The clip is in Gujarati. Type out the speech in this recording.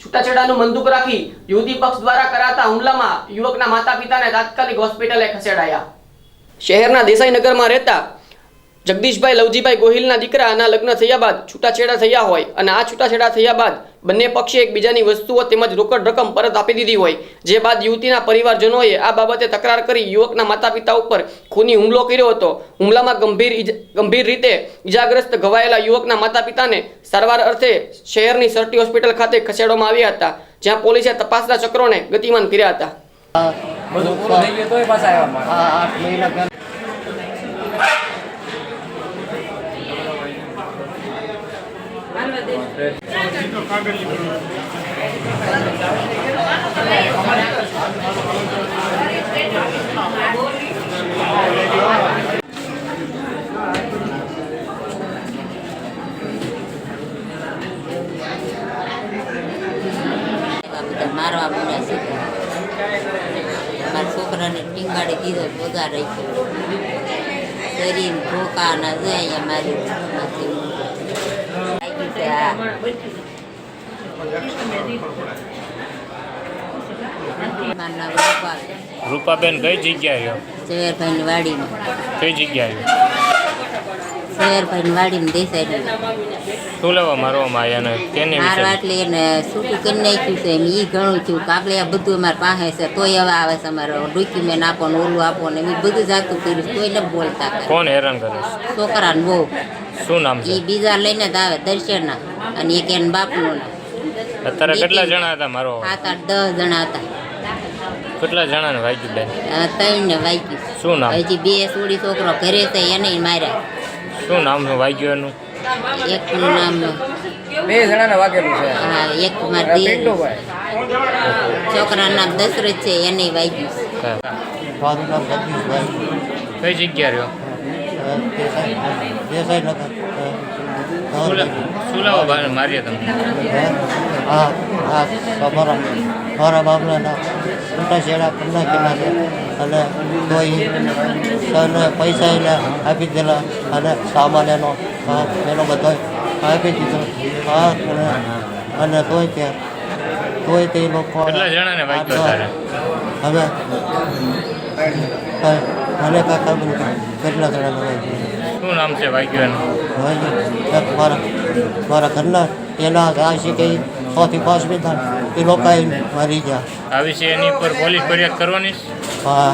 છૂટાછેડાનું મંદુક રાખી યુવતી પક્ષ દ્વારા કરાતા હુમલામાં યુવકના માતા પિતાને તાત્કાલિક હોસ્પિટલે ખસેડાયા. શહેરના દેસાઈનગરમાં રહેતા જગદીશભાઈ લવજીભાઈ ગોહિલના દીકરાના લગ્ન થયા બાદ છૂટાછેડા થયા હોય અને આ છૂટાછેડા થયા બાદ બંને પક્ષે એકબીજાની વસ્તુઓ તેમજ રોકડ રકમ પરત આપી દીધી હોય. જે બાદ યુવતીના પરિવારજનોએ આ બાબતે તકરાર કરી યુવકના માતા પિતા ઉપર ખૂની હુમલો કર્યો હતો. હુમલામાં ગંભીર ગંભીર રીતે ઇજાગ્રસ્ત ઘવાયેલા યુવકના માતા પિતાને સારવાર અર્થે શહેરની સરટી હોસ્પિટલ ખાતે ખસેડવામાં આવ્યા હતા જ્યાં પોલીસે તપાસના ચક્રોને ગતિમાન કર્યા હતા બધું પૂરું થઈ ગયું તોય પાછા આવ્યા મારા આ આઠ મહિના પહેલા એવા બધા મારવા માંડ્યા છે. મારા છોકરાને ટીંગાડી દીધો પગાર રાખ્યો શરીર ધોકા ના જાય મારી નથી લાગ્યું છે આ મારું નામ રૂપા રૂપાબેન કઈ જગ્યાએ ઝવેરભાઈની વાડીમાં. કઈ જગ્યાએ? ઝવેરભાઈની વાડીમાં દેસાઈ શું લેવા મારવામાં આવ્યા ને કેની મારવા એટલે એને છૂટું કરી નાખ્યું છે? એમ એ ઘણું થયું. આપણે આ બધું અમારે પાસે છે. તોય હવે આવે છે અમારો ડોક્યુમેન્ટ આપો ને ઓલું આપો ને એ બધું જાતું કર્યું તોય ને બોલતા. કોણ હેરાન કરે છોકરાને બહુ. શું નામ છે? એ બીજા લઈને જ આવે દર્શનના. અને એક એને બાપનું. ના અત્યારે કેટલા જણા હતા મારો? સાત આઠ દસ જણા હતા. કેટલા જણાને વાગ્યું બેન? ત્રણ ને વાગ્યું. શું નામ? હજી બે સોળી છોકરો ઘરે છે એને માર્યા. શું નામ છે વાગ્યું એનું એકનું નામ બે જણાને વાગેલું છે. હા એક મારી છોકરાનું નામ દશરથ છે એને વાગ્યું. મારું નામ જગદીશભાઈ. કઈ જગ્યા રહ્યો? અ, દેસાઈ દેસાઈનગર અ, શું લે- શું લેવા બા- માર્યા તમે. હા હા તો મારા બાબલાના મોટા શેડા કરી કિલ્લા છે અને તો સરને પૈસા એને આપી દીધેલા અને સામાન એનો હા, એનો બધો આપી દીધો. હા અને અને તોય તે તોય તે લોકો હવે મને નથી કેટલા જણાને વાગ્યું? શું નામ છે એક મારા મારા ઘરના એના આ છે કે છથી પાંચ મીઠા એ લોકો મારી ગયા. આ વિશે એની ઉપર પોલીસ ફરિયાદ કરવાની? હા.